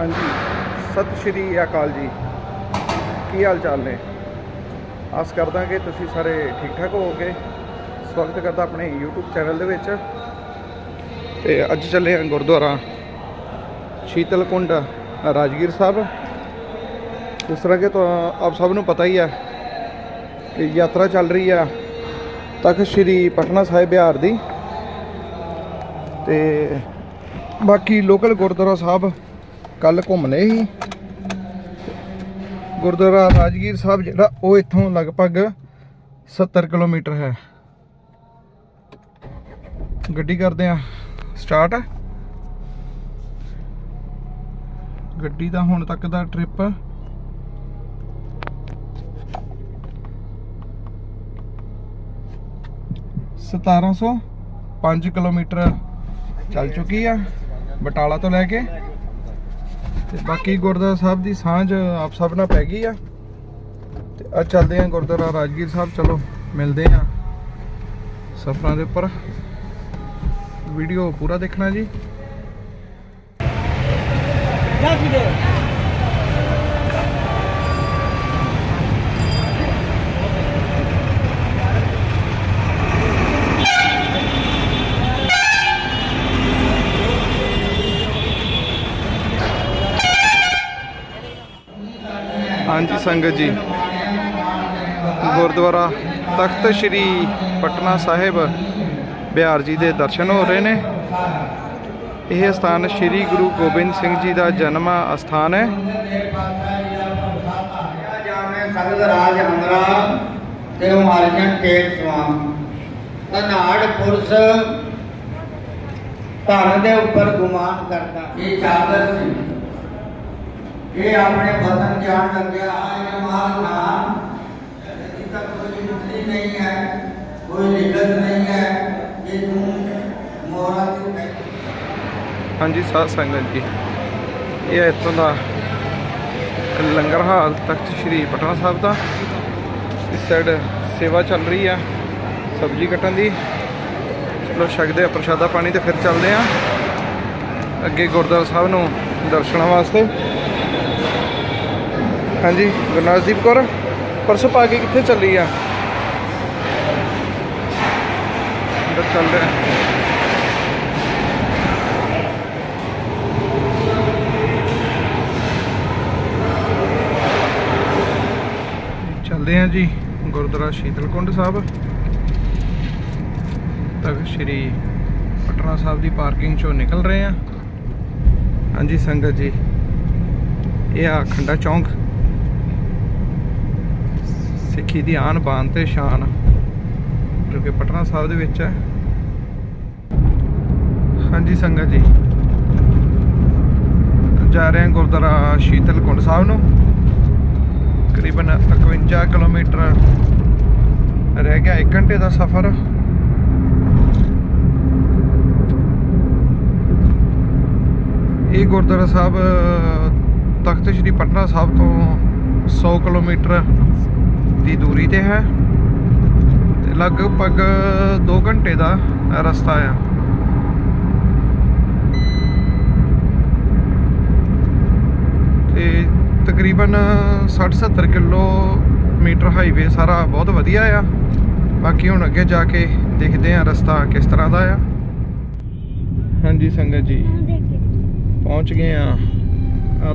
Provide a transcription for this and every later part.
ਹਾਂਜੀ। ਸਤਿ ਸ਼੍ਰੀ ਅਕਾਲ ਜੀ। ਕੀ ਹਾਲ ਚਾਲ ਨੇ? ਆਸ ਕਰਦਾ ਕਿ ਤੁਸੀਂ ਸਾਰੇ ਠੀਕ ਠਾਕ ਹੋਵੋਗੇ। ਸਵਾਗਤ ਕਰਦਾ ਆਪਣੇ YouTube ਚੈਨਲ ਦੇ ਵਿੱਚ। ਤੇ ਅੱਜ ਚੱਲੇ ਹਾਂ ਗੁਰਦੁਆਰਾ ਸ਼ੀਤਲ ਕੁੰਡ ਰਾਜਗੀਰ ਸਾਹਿਬ। ਜਿਸ ਤਰ੍ਹਾਂ ਕਿ ਤੁਹਾਨੂੰ ਆਪ ਸਭ ਨੂੰ ਪਤਾ ਹੀ ਹੈ ਕਿ ਯਾਤਰਾ ਚੱਲ ਰਹੀ ਆ ਤਖਤ ਸ਼੍ਰੀ ਪਟਨਾ ਸਾਹਿਬ ਬਿਹਾਰ ਦੀ। ਤੇ ਬਾਕੀ ਲੋਕਲ ਗੁਰਦੁਆਰਾ ਸਾਹਿਬ ਕੱਲ ਘੁੰਮਨੇ ਸੀ। ਗੁਰਦੁਆਰਾ ਰਾਜਗੀਰ ਸਾਹਿਬ ਜਿਹੜਾ, ਉਹ ਇੱਥੋਂ ਲਗਭਗ 70 ਕਿਲੋਮੀਟਰ ਹੈ। ਗੱਡੀ ਕਰਦੇ ਆ, ਸਟਾਰਟ। ਗੱਡੀ ਦਾ ਹੁਣ ਤੱਕ ਦਾ ਟ੍ਰਿਪ। ਸਤਾਰਾਂ ਸੌ ਪੰਜ ਕਿਲੋਮੀਟਰ ਚੱਲ ਚੁੱਕੀ ਆ, ਬਟਾਲਾ ਤੋਂ ਲੈ ਕੇ। ਤੇ ਬਾਕੀ ਗੁਰਦੁਆਰਾ ਸਾਹਿਬ ਦੀ ਸਾਂਝ ਆਪ ਸਭ ਨਾਲ ਪੈ ਗਈ ਆ। ਤੇ ਅੱਜ ਚੱਲਦੇ ਆ ਗੁਰਦੁਆਰਾ ਰਾਜਗੀਰ ਸਾਹਿਬ, ਚਲੋ ਮਿਲਦੇ ਆ ਸਫਰਾਂ ਦੇ ਉੱਪਰ। ਵੀਡੀਓ ਪੂਰਾ ਦੇਖਣਾ ਜੀ। ਹਾਂਜੀ ਸੰਗਤ ਜੀ। ਗੁਰਦੁਆਰਾ ਤਖਤ ਸ੍ਰੀ ਪਟਨਾ ਸਾਹਿਬ ਬਿਹਾਰ ਜੀ ਦੇ ਦਰਸ਼ਨ ਹੋ ਰਹੇ ਨੇ। ਇਹ ਸਥਾਨ ਸ੍ਰੀ ਗੁਰੂ ਗੋਬਿੰਦ ਸਿੰਘ ਜੀ ਦਾ ਜਨਮ ਅਸਥਾਨ ਹੈ। ਜਾਵੇਂ ਸਗਲ ਰਾਜ ਅੰਗਰਾ ਤੇ ਮਾਰਜਨ ਟੇਕ ਸਵਾਮ ਧਨਾੜ ਪੁਰਸ਼ ਧਨ ਦੇ ਉੱਪਰ ਗੁਮਾਨ ਕਰਦਾ ਇਹ ਚਾਦਰ ਸੀ। ਇਹ ਆਪਣੇ ਵਤਨ ਜਾਣ ਲੱਗਿਆ ਇਹ ਮਾਲ ਨਾਮ ਇਹਦੀ ਤਾਂ ਕੋਈ ਮੁਕਤੀ ਨਹੀਂ ਹੈ, ਕੋਈ ਲਿਖਤ ਨਹੀਂ ਹੈ, ਇਹ ਤੂੰ ਮੋਰਾ ਤੇ ਹਾਂਜੀ, ਸਾਧ ਸੰਗਤ ਜੀ। ਇਹ ਇੱਥੋਂ ਦਾ ਲੰਗਰ ਹਾਲ ਤਖਤ ਸ੍ਰੀ ਪਟਨਾ ਸਾਹਿਬ ਦਾ। ਇਸ ਸਾਈਡ ਸੇਵਾ ਚੱਲ ਰਹੀ ਆ, ਸਬਜ਼ੀ ਕੱਟਣ ਦੀ। ਚਲੋ ਛਕਦੇ ਆ, ਪ੍ਰਸ਼ਾਦਾ ਪਾਣੀ ਤੇ ਫਿਰ ਚੱਲਦੇ ਆ। ਅੱਗੇ ਗੁਰਦੁਆਰਾ ਸਾਹਿਬ ਨੂੰ ਦਰਸ਼ਨਾਂ ਵਾਸਤੇ। ਹਾਂਜੀ, ਗੁਰਨਾਜਦੀਪ ਕੌਰ, ਪਰਸੋਂ ਪਾ ਕੇ ਕਿੱਥੇ ਚੱਲੀ ਆ? ਅੰਦਰ ਚੱਲ ਰਿਹਾ। ਚੱਲਦੇ ਹਾਂ ਜੀ ਗੁਰਦੁਆਰਾ ਸ਼ੀਤਲਕੁੰਡ ਸਾਹਿਬ। ਤੱਕ ਸ਼੍ਰੀ ਪਟਨਾ ਸਾਹਿਬ ਦੀ ਪਾਰਕਿੰਗ ਚੋਂ ਨਿਕਲ ਰਹੇ ਹਾਂ ਹਾਂਜੀ, ਸੰਗਤ ਜੀ, ਇਹ ਆ ਖੰਡਾ ਚੌਂਕ। ਸਿੱਖੀ ਦੀ ਆਨ ਬਾਨ ਤੇ ਸ਼ਾਨ, ਜੋ ਕਿ ਪਟਨਾ ਸਾਹਿਬ ਦੇ ਵਿੱਚ ਹੈ। ਹਾਂਜੀ ਸੰਗਤ ਜੀ। ਜਾ ਰਹੇ ਹਾਂ ਗੁਰਦੁਆਰਾ ਸ਼ੀਤਲਕੁੰਡ ਸਾਹਿਬ ਨੂੰ। ਤਕਰੀਬਨ 51 ਕਿਲੋਮੀਟਰ ਰਹਿ ਗਿਆ 1 ਘੰਟੇ ਦਾ ਸਫ਼ਰ। ਇਹ ਗੁਰਦੁਆਰਾ ਸਾਹਿਬ ਤਖਤ ਸ੍ਰੀ ਪਟਨਾ ਸਾਹਿਬ ਤੋਂ 100 ਕਿਲੋਮੀਟਰ ਦੀ ਦੂਰੀ ਤੇ ਹੈ ਤੇ ਲਗਭਗ 2 ਘੰਟੇ ਦਾ ਰਸਤਾ ਆ। ਤੇ ਤਕਰੀਬਨ 60-70 ਕਿਲੋਮੀਟਰ ਹਾਈਵੇ ਸਾਰਾ ਬਹੁਤ ਵਧੀਆ ਆ। ਬਾਕੀ ਹੁਣ ਅੱਗੇ ਜਾ ਕੇ ਦੇਖਦੇ ਆ ਰਸਤਾ ਕਿਸ ਤਰ੍ਹਾਂ ਦਾ ਆ। ਹਾਂਜੀ ਸੰਗਤ ਜੀ, ਪਹੁੰਚ ਗਏ ਆ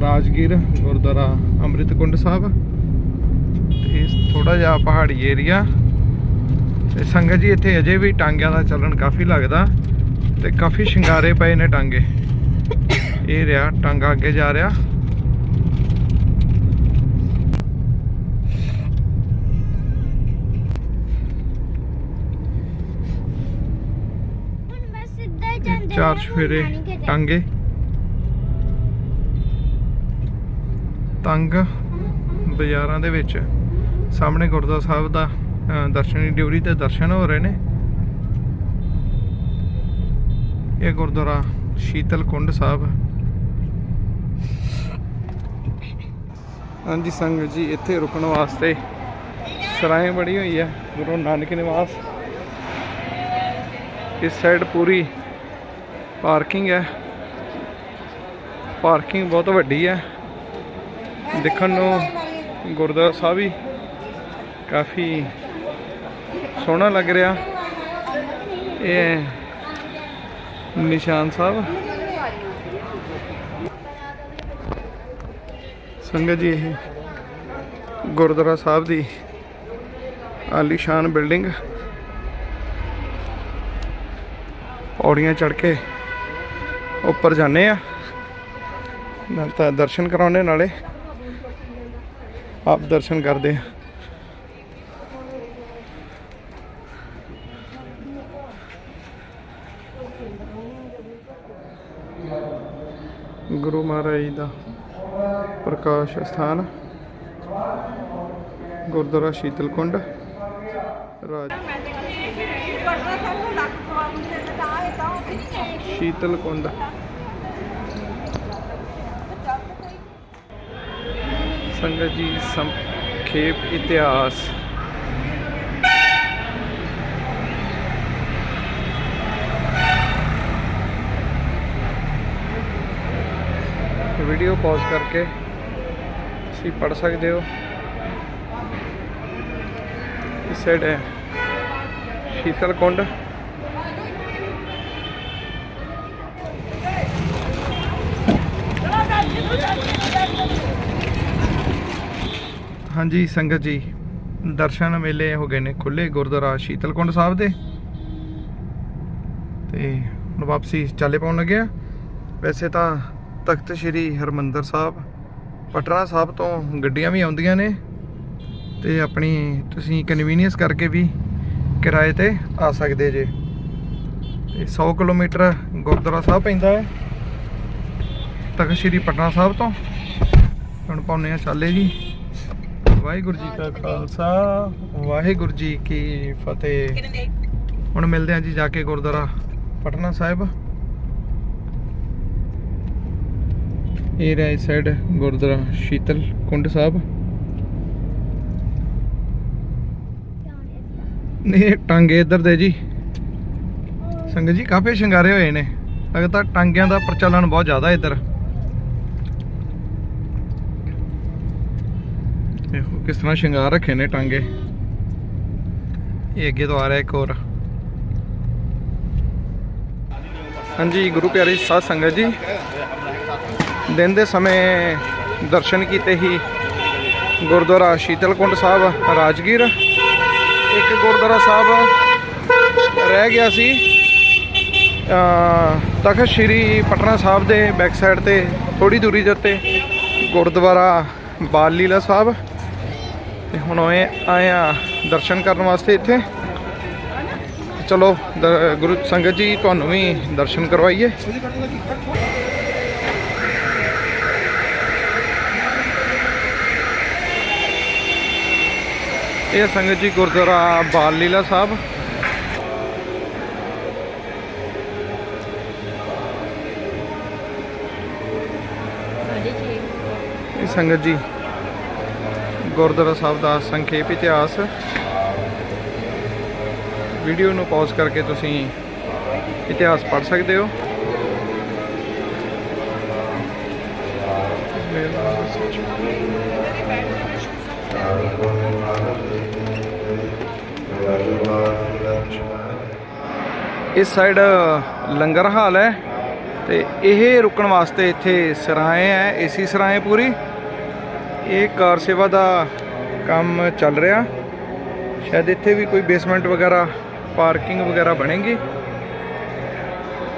ਰਾਜਗੀਰ ਗੁਰਦੁਆਰਾ ਅੰਮ੍ਰਿਤਕੁੰਡ ਸਾਹਿਬ। ਤੇ ਥੋੜਾ ਜਿਹਾ ਪਹਾੜੀ ਏਰੀਆ ਤੇ ਸੰਗਤ ਜੀ ਇੱਥੇ ਅਜੇ ਵੀ ਟਾਂਗਿਆਂ ਦਾ ਚੱਲਣ ਕਾਫੀ ਲੱਗਦਾ ਤੇ ਕਾਫੀ ਸ਼ਿੰਗਾਰੇ ਪਏ ਨੇ ਟਾਂਗੇ। ਇਹ ਰਿਹਾ ਟਾਂਗਾ ਅੱਗੇ ਜਾ ਰਿਹਾ। ਚਾਰ ਕਿਤੇ। ਟਾਂਗੇ। ਤੰਗ ਬਾਜ਼ਾਰਾਂ ਦੇ ਵਿੱਚ। ਸਾਹਮਣੇ ਗੁਰਦੁਆਰਾ ਸਾਹਿਬ ਦਾ ਦਰਸ਼ਨੀ ਡਿਊਰੀ ਤੇ ਦਰਸ਼ਨ ਹੋ ਰਹੇ ਨੇ। ਇਹ ਗੁਰਦੁਆਰਾ ਸ਼ੀਤਲ ਕੁੰਡ ਸਾਹਿਬ। ਹਾਂਜੀ ਸੰਗਤ ਜੀ, ਇੱਥੇ ਰੁਕਣ ਵਾਸਤੇ ਸਰਾਏ ਬੜੀ ਹੋਈ ਹੈ ਗੁਰੂ ਨਾਨਕ ਨਿਵਾਸ। ਇਸ ਸਾਈਡ ਪੂਰੀ ਪਾਰਕਿੰਗ ਹੈ ਪਾਰਕਿੰਗ ਬਹੁਤ ਵੱਡੀ ਹੈ ਦੇਖਣ ਨੂੰ ਗੁਰਦੁਆਰਾ ਸਾਹਿਬ ਵੀ ਕਾਫੀ ਸੋਹਣਾ ਲੱਗ ਰਿਹਾ। ਇਹ ਹੈ ਨਿਸ਼ਾਨ ਸਾਹਿਬ। ਸੰਗਤ ਜੀ, ਇਹ ਗੁਰਦੁਆਰਾ ਸਾਹਿਬ ਦੀ ਆਲੀਸ਼ਾਨ ਬਿਲਡਿੰਗ। ਪੌੜੀਆਂ ਚੜ ਕੇ ਉੱਪਰ ਜਾਂਦੇ ਆ। ਨਾਲ ਤਾਂ ਦਰਸ਼ਨ ਕਰਾਉਣੇ ਨਾਲੇ। ਆਪ ਦਰਸ਼ਨ ਕਰਦੇ ਆ। ਗੁਰੂ ਮਹਾਰਾਜ ਜੀ ਦਾ ਪ੍ਰਕਾਸ਼ ਸਥਾਨ ਗੁਰਦੁਆਰਾ ਸ਼ੀਤਲਕੁੰਡ ਰਾਜ ਸ਼ੀਤਲਕੁੰਡ। ਸੰਗਤ ਜੀ ਸੰਖੇਪ ਇਤਿਹਾਸ। ਵੀਡੀਓ ਪੌਜ਼ ਕਰਕੇ ਤੁਸੀਂ ਪੜ ਸਕਦੇ ਹੋ। ਇਸ ਸਾਈਡ ਹੈ ਸ਼ੀਤਲ ਕੁੰਡ। ਹਾਂਜੀ ਸੰਗਤ ਜੀ, ਦਰਸ਼ਨ ਮੇਲੇ ਹੋ ਗਏ ਨੇ ਖੁੱਲੇ ਗੁਰਦੁਆਰਾ ਸ਼ੀਤਲਕੁੰਡ ਸਾਹਿਬ ਦੇ। ਤੇ ਹੁਣ ਵਾਪਸੀ ਚਾਲੇ ਪਾਉਣ ਲੱਗੇ ਆ ਵੈਸੇ ਤਾਂ ਤਖਤ ਸ੍ਰੀ ਹਰਮੰਦਰ ਸਾਹਿਬ, ਪਟਨਾ ਸਾਹਿਬ ਤੋਂ ਗੱਡੀਆਂ ਵੀ ਆਉਂਦੀਆਂ ਨੇ ਤੇ ਆਪਣੀ ਤੁਸੀਂ ਕਨਵੀਨੀਅੰਸ ਕਰਕੇ ਵੀ ਕਿਰਾਏ ਤੇ ਆ ਸਕਦੇ ਜੇ। ਤੇ 100 ਕਿਲੋਮੀਟਰ ਗੁਰਦੁਆਰਾ ਸਾਹਿਬ ਪੈਂਦਾ ਹੈ, ਤਖਤ ਸ੍ਰੀ ਪਟਨਾ ਸਾਹਿਬ ਤੋਂ। ਹੁਣ ਪਾਉਨੇ ਆ ਚਾਲੇ ਜੀ। ਵਾਹਿਗੁਰੂ ਜੀ ਕਾ ਖਾਲਸਾ, ਵਾਹਿਗੁਰੂ ਜੀ ਕੀ ਫਤਿਹ। ਹੁਣ ਮਿਲਦੇ ਹਾਂ ਜੀ ਜਾ ਕੇ ਗੁਰਦੁਆਰਾ ਪਟਨਾ ਸਾਹਿਬ। ਇਹ ਰਾਈਟ ਸਾਈਡ ਗੁਰਦੁਆਰਾ ਸ਼ੀਤਲ ਕੁੰਡ ਸਾਹਿਬ। ਨਹੀਂ ਟਾਂਗੇ ਇੱਧਰ ਦੇ ਜੀ। ਸੰਗਤ ਜੀ, ਕਾਫੀ ਸ਼ਿੰਗਾਰੇ ਹੋਏ ਨੇ। ਲਗਾਤਾਰ ਟਾਂਗਿਆਂ ਦਾ ਪ੍ਰਚਲਨ ਬਹੁਤ ਜ਼ਿਆਦਾ ਇੱਧਰ। ਦੇਖੋ ਕਿਸ ਤਰ੍ਹਾਂ ਸ਼ਿੰਗਾਰ ਰੱਖੇ ਨੇ ਟਾਂਗੇ। ਇਹ ਅੱਗੇ ਤੋਂ ਆ ਰਿਹਾ ਇੱਕ ਹੋਰ। ਹਾਂਜੀ, ਗੁਰੂ ਪਿਆਰੀ ਸਾਧ ਸੰਗਤ ਜੀ। ਦਿਨ ਦੇ ਸਮੇਂ ਦਰਸ਼ਨ ਕੀਤੇ ਹੀ ਗੁਰਦੁਆਰਾ ਸ਼ੀਤਲਕੁੰਡ ਸਾਹਿਬ ਰਾਜਗੀਰ, ਇੱਕ ਗੁਰਦੁਆਰਾ ਸਾਹਿਬ ਰਹਿ ਗਿਆ ਸੀ। ਤਖਤ ਸ੍ਰੀ ਪਟਨਾ ਸਾਹਿਬ ਦੇ ਬੈਕ ਸਾਈਡ ਤੇ ਥੋੜੀ ਦੂਰੀ ਦੇ ਉੱਤੇ ਗੁਰਦੁਆਰਾ ਬਾਲ ਲੀਲਾ ਸਾਹਿਬ। ਤੇ ਹੁਣ ਆਏ ਆਏ ਆ ਦਰਸ਼ਨ ਕਰਨ ਵਾਸਤੇ ਇੱਥੇ। ਚਲੋ ਦ- ਗੁਰੂ ਸੰਗਤ ਜੀ, ਤੁਹਾਨੂੰ ਵੀ ਦਰਸ਼ਨ ਕਰਵਾਈਏ। ਇਹ ਸੰਗਤ ਜੀ ਗੁਰਦੁਆਰਾ ਬਾਲ ਲੀਲਾ ਸਾਹਿਬ। ਇਹ ਸੰਗਤ ਜੀ ਗੁਰਦੁਆਰਾ ਸਾਹਿਬ ਦਾ ਸੰਖੇਪ ਇਤਿਹਾਸ। ਵੀਡੀਓ ਨੂੰ ਪੌਜ਼ ਕਰਕੇ ਤੁਸੀਂ ਇਤਿਹਾਸ ਪੜ੍ਹ ਸਕਦੇ ਹੋ। ਇਸ ਸਾਈਡ ਲੰਗਰ ਹਾਲ ਹੈ ਤੇ ਇਹ ਰੁਕਣ ਵਾਸਤੇ ਇੱਥੇ ਸਰਾਏ ਹੈ, ਏਸੀ ਸਰਾਏ ਪੂਰੀ। ਇਹ ਕਾਰ ਸੇਵਾ ਦਾ ਕੰਮ ਚੱਲ ਰਿਹਾ। ਸ਼ਾਇਦ ਇੱਥੇ ਵੀ ਕੋਈ ਬੇਸਮੈਂਟ ਵਗੈਰਾ ਪਾਰਕਿੰਗ ਵਗੈਰਾ ਬਣੇਗੀ।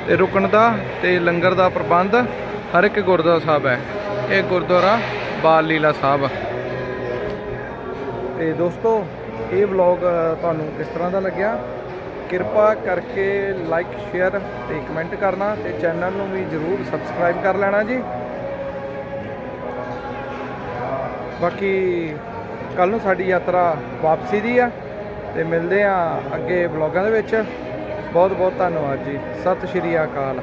ਤੇ ਰੁਕਣ ਦਾ ਤੇ ਲੰਗਰ ਦਾ ਪ੍ਰਬੰਧ ਹਰ ਇੱਕ ਗੁਰਦੁਆਰਾ ਸਾਹਿਬ ਹੈ। ਇਹ ਗੁਰਦੁਆਰਾ ਬਾਲ ਲੀਲਾ ਸਾਹਿਬ। ਤੇ ਦੋਸਤੋ, ਇਹ ਵਲੌਗ ਤੁਹਾਨੂੰ ਕਿਸ ਤਰ੍ਹਾਂ ਦਾ ਲੱਗਿਆ? ਕਿਰਪਾ ਕਰਕੇ ਲਾਈਕ, ਸ਼ੇਅਰ ਤੇ ਕਮੈਂਟ ਕਰਨਾ ਤੇ ਚੈਨਲ ਨੂੰ ਵੀ ਜਰੂਰ ਸਬਸਕ੍ਰਾਈਬ ਕਰ ਲੈਣਾ ਜੀ। ਬਾਕੀ ਕੱਲ ਨੂੰ ਸਾਡੀ ਯਾਤਰਾ ਵਾਪਸੀ ਦੀ ਆ ਤੇ ਮਿਲਦੇ ਆ ਅੱਗੇ ਵਲੌਗਾਂ ਦੇ ਵਿੱਚ। ਬਹੁਤ ਬਹੁਤ ਧੰਨਵਾਦ ਜੀ। ਸਤਿ ਸ਼੍ਰੀ ਅਕਾਲ।